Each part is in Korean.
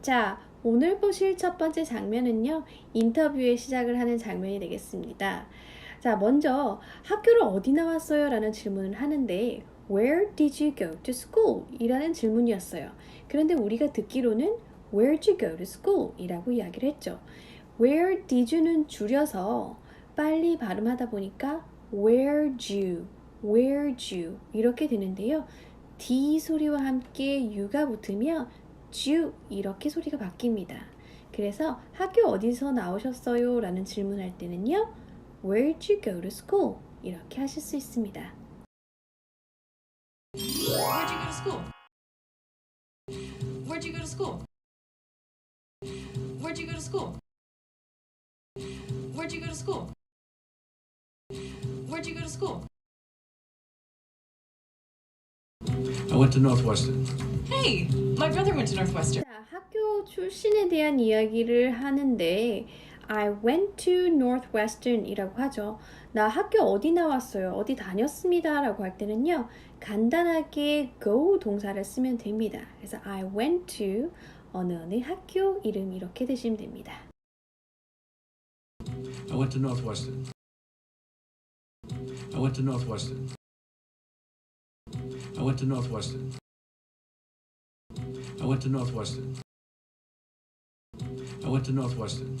자, 오늘 보실 첫 번째 장면은요, 인터뷰의 시작을 하는 장면이 되겠습니다. 자, 먼저 학교를 어디 나왔어요? 라는 질문을 하는데, Where did you go to school? 이라는 질문이었어요. 그런데 우리가 듣기로는 Where'd you go to school? 이라고 이야기를 했죠. Where did you는 줄여서 빨리 발음하다 보니까 Where'd you, Where'd you 이렇게 되는데요. D 소리와 함께 U가 붙으면 Ju 이렇게 소리가 바뀝니다. 그래서 학교 어디서 나오셨어요? 라는 질문할 때는요. Where'd you go to school? 이렇게 하실 수 있습니다. Where'd you go to school? Where'd you go to school? Where'd you go to school? Where'd you go to school? Where'd you go to school? I went to Northwestern. Hey, my brother went to Northwestern. 자, 학교 출신에 대한 이야기를 하는데 I went to Northwestern 이라고 하죠. 나 학교 어디 나왔어요? 어디 다녔습니다. 라고 할 때는요. 간단하게 go 동사를 쓰면 됩니다. 그래서 I went to 어느 어느 학교 이름 이렇게 되시면 됩니다. I went to Northwestern. I went to Northwestern. I went to Northwestern. I went to Northwestern. I went to Northwestern.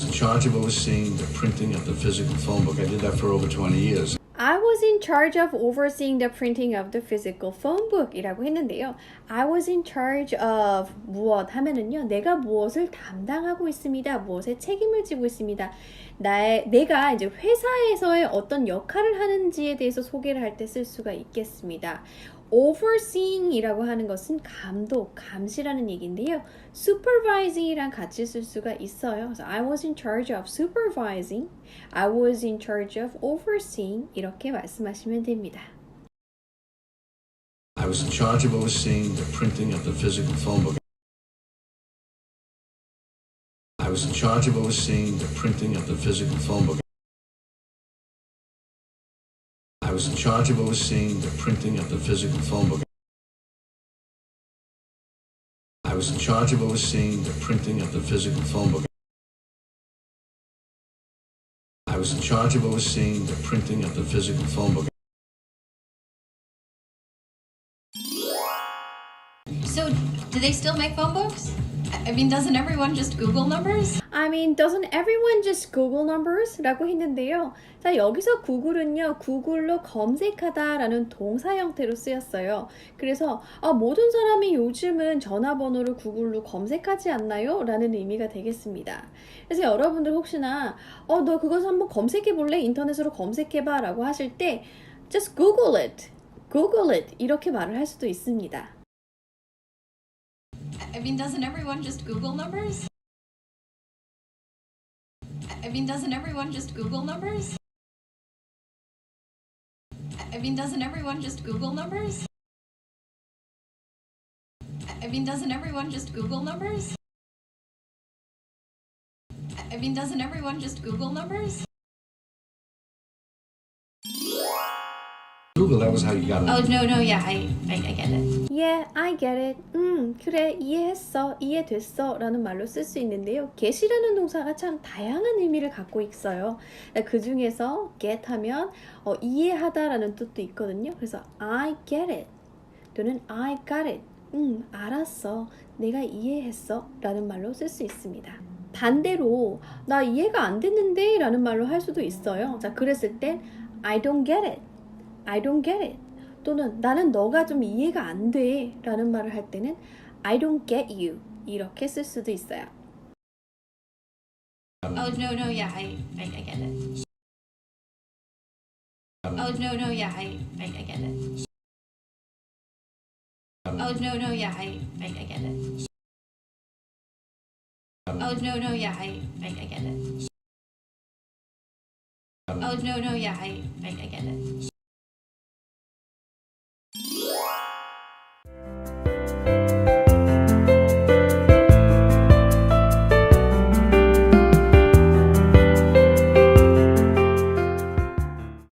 In charge of overseeing the printing of the physical phone book. I did that for over 20 years. Was in charge of overseeing the printing of the physical phone book 이라고 했는데요. I was in charge of 무엇 하면은요. 내가 무엇을 담당하고 있습니다. 무엇에 책임을 지고 있습니다. 나의, 내가 이제 회사에서의 어떤 역할을 하는지에 대해서 소개를 할 때 쓸 수가 있겠습니다. Overseeing이라고 하는 것은 감독, 감시라는 얘기인데요. supervising이랑 같이 쓸 수가 있어요. 그래서 I was in charge of supervising, I was in charge of overseeing 이렇게 말씀하시면 됩니다. I was in charge of overseeing the printing of the physical phone book. I was in charge of overseeing the printing of the physical phone book. Was in charge of overseeing the printing of the physical phone book. I was in charge of overseeing the printing of the physical phone book. I was in charge of overseeing the printing of the physical phone book. So, do they still make phone books? I mean, doesn't everyone just Google numbers? I mean, doesn't everyone just Google numbers? 라고 했는데요. 자, 여기서 구글은요, 구글로 검색하다 라는 동사 형태로 쓰였어요. 그래서, 아, 모든 사람이 요즘은 전화번호를 구글로 검색하지 않나요? 라는 의미가 되겠습니다. 그래서 여러분들 혹시나, 어, 너 그것을 한번 검색해 볼래? 인터넷으로 검색해봐. 라고 하실 때, just Google it. Google it. 이렇게 말을 할 수도 있습니다. I mean, doesn't everyone just Google numbers? I mean, doesn't everyone just Google numbers? I mean, doesn't everyone just Google numbers? I mean, doesn't everyone just Google numbers? I mean, doesn't everyone just Google numbers? Google, that was how you got it. Oh no, no, yeah, I, I, I get it. Yeah, I get it. 음, 그래, 이해했어, 이해됐어 라는 말로 쓸 수 있는데요. get이라는 동사가 참 다양한 의미를 갖고 있어요. 그 중에서 get 하면 어, 이해하다 라는 뜻도 있거든요. 그래서 I get it 또는 I got it. 음, 알았어. 내가 이해했어 라는 말로 쓸 수 있습니다. 반대로 나 이해가 안 됐는데 라는 말로 할 수도 있어요. 자, 그랬을 땐 I don't get it. I don't get it. 또는 나는 너가 좀 이해가 안 돼. 라는 말을 할 때는 I don't get you. 이렇게 쓸 수도 있어요. Oh no, no, yeah, I, I, I get it. Oh no, no, yeah, I, I, I get it. Oh no, no, yeah, I, I, I get it. Oh no, no, yeah, I, I, I get it. Oh no, no, yeah, I, I, I get it.